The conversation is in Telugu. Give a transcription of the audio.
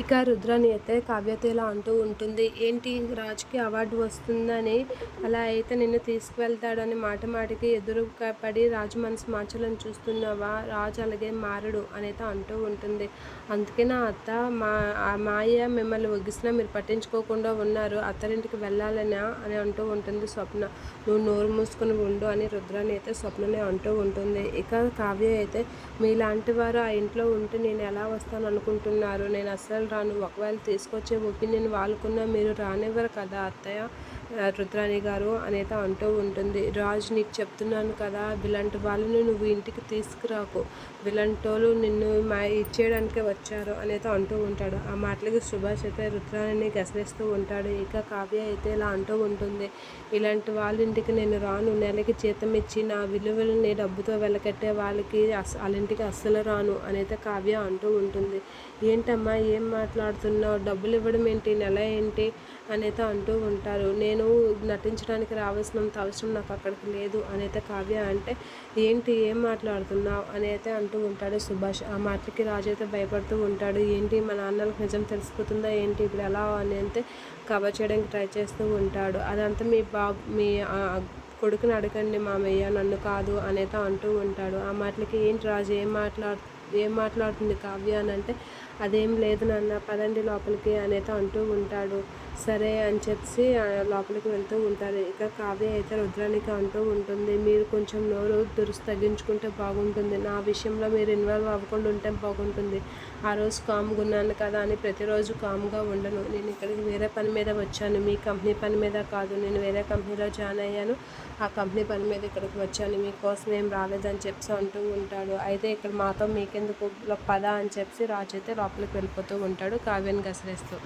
ఇక రుద్రాని అయితే కావ్యత ఇలా అంటూ ఉంటుంది. ఏంటి? రాజుకి అవార్డు వస్తుందని అలా అయితే నిన్ను తీసుకువెళ్తాడని మాట మాటికి ఎదురు పడి రాజు మనసు మార్చాలని చూస్తున్నావా? రాజు అలాగే మారడు అనేది అంటూ ఉంటుంది. అందుకే నా అత్త మా మాయ మిమ్మల్ని ఒగ్గిసినా మీరు పట్టించుకోకుండా ఉన్నారు. అత్తరింటికి వెళ్ళాలనా? అని అంటూ ఉంటుంది స్వప్న. నువ్వు నోరు మూసుకొని ఉండు అని రుద్రాని అయితే స్వప్ననే అంటూ ఉంటుంది. ఇక కావ్య అయితే మీలాంటి వారు ఆ ఇంట్లో ఉంటే నేను ఎలా వస్తాను అనుకుంటున్నారు నేను అస్సలు రాను ఒకవేళ తీసుకొచ్చే ఒపీనియన్ వాళ్ళకున్నా మీరు రానివ్వరు కదా అత్తయ్య? రుద్రాణి గారు అనేత అంటూ ఉంటుంది రాజు నీకు చెప్తున్నాను కదా ఇలాంటి వాళ్ళని నువ్వు ఇంటికి తీసుకురాకు విలంటోలు నిన్ను మా ఇచ్చేయడానికే వచ్చారు అనేత అంటూ ఉంటాడు. ఆ మాటలకి సుభాష్ అయితే రుద్రాణిని గసరిస్తూ ఉంటాడు. ఇక కావ్య అయితే ఇలా అంటూ ఉంటుంది ఇలాంటి వాళ్ళ ఇంటికి నేను రాను నెలకి జీతం ఇచ్చి నా విలువలని డబ్బుతో వెలకట్టే వాళ్ళకి అస్ వాళ్ళ ఇంటికి అస్సలు రాను అనేత కావ్య అంటూ ఉంటుంది. ఏంటమ్మా ఏం మాట్లాడుతున్నావు డబ్బులు ఇవ్వడం ఏంటి నెల ఏంటి? అనేది అంటూ ఉంటారు. నేను నటించడానికి రావాల్సినంత అవసరం నాకు అక్కడికి లేదు అనైతే కావ్య అంటే ఏంటి ఏం మాట్లాడుతున్నావు? అని అయితే అంటూ ఉంటాడు సుభాష్. ఆ మాటకి రాజు అయితే భయపడుతూ ఉంటాడు. ఏంటి మా నాన్నలకు నిజం తెలిసిపోతుందా? ఏంటి ఇప్పుడు ఎలా అని? అయితే కవర్ చేయడానికి ట్రై చేస్తూ ఉంటాడు. అదంతా మీ బాబు మీ కొడుకుని అడగండి మామయ్య నన్ను కాదు అనేత అంటూ ఉంటాడు. ఆ మాటలకి ఏంటి రాజు ఏం మాట్లాడు ఏం మాట్లాడుతుంది కావ్య అని అంటే అదేం లేదు నాన్న పదండి లోపలికి అనేత అంటూ ఉంటాడు. సరే అని చెప్పి లోపలికి వెళ్తూ ఉంటారు. ఇక కావ్య అయితే రుద్రానికి అంటూ ఉంటుంది మీరు కొంచెం నోరు దురుసు తగ్గించుకుంటే బాగుంటుంది. నా విషయంలో మీరు ఇన్వాల్వ్ అవ్వకుండా ఉంటే బాగుంటుంది. ఆ రోజు కామ్గా ఉన్నాను కదా అని ప్రతిరోజు కామ్గా ఉండను. నేను ఇక్కడికి వేరే పని మీద వచ్చాను. మీ కంపెనీ పని మీద కాదు. నేను వేరే కంపెనీలో జాయిన్ అయ్యాను. ఆ కంపెనీ పని మీద ఇక్కడికి వచ్చాను. మీకోసం ఏం రాలేదని చెప్పి అంటూ ఉంటాడు. అయితే ఇక్కడ మాతో మీకెందుకు పద అని చెప్పి రాజు అయితే లోపలికి వెళ్ళిపోతూ ఉంటాడు కావ్యాన్ని గసరేస్తూ.